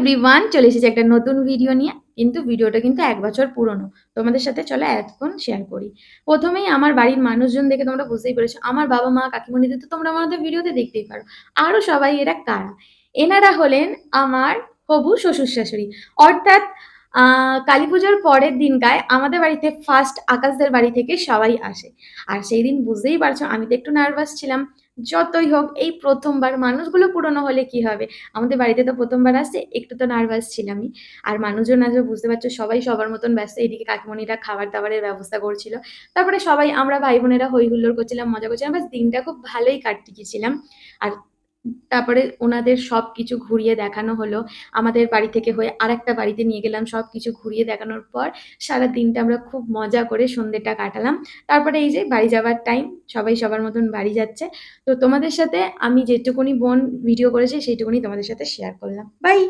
Everyone চলে এসেছি একটা নতুন ভিডিও নিয়ে। কিন্তু ভিডিওটা কিন্তু এক বছর পুরনো। তোমাদের সাথে চলো এখন শেয়ার করি। প্রথমেই আমার বাড়ির মানুষজন দেখে তোমরা বুঝতেই পেরেছ। আমার বাবা মা, কাকিমণিদের তো তোমরা আমাদের ভিডিওতে দেখতেই পারো। আরও সবাই এরা কারা? এনারা হলেন আমার হবু শ্বশুর শাশুড়ি। অর্থাৎ কালী পুজোর পরের দিনকায় আমাদের বাড়িতে ফার্স্ট আকাশদের বাড়ি থেকে সবাই আসে। আর সেই দিন বুঝতেই পারছ, আমি তো একটু নার্ভাস ছিলাম। যতই হোক, এই প্রথমবার মানুষগুলো পুরনো হলে কি হবে? আমাদের বাড়িতে তো প্রথমবার আসছে একটু তো নার্ভাস ছিলামই। আর মানুষজন আজও বুঝতে পারছ, সবাই সবার মতন ব্যস্ত। এদিকে কাকিমণিরা খাবার দাবারের ব্যবস্থা করছিল। তারপরে সবাই, আমরা ভাই বোনেরা হই হুল্লোড় করছিলাম, মজা করছিলাম। বাস দিনটা খুব ভালোই কাটতে কাটিয়েছিলাম আর তারপরে ওনাদের সব কিছু ঘুরিয়ে দেখানো হলো। আমাদের বাড়ি থেকে হয়ে আর একটা বাড়িতে নিয়ে গেলাম সব কিছু ঘুরিয়ে দেখানোর পর সারা দিনটা আমরা খুব মজা করে সন্ধ্যেটা কাটালাম। তারপরে এই যে বাড়ি যাওয়ার টাইম সবাই সবার মতন বাড়ি যাচ্ছে। তো তোমাদের সাথে আমি যেটুকুনি বোন ভিডিও করেছি, সেইটুকুনি তোমাদের সাথে শেয়ার করলাম। বাই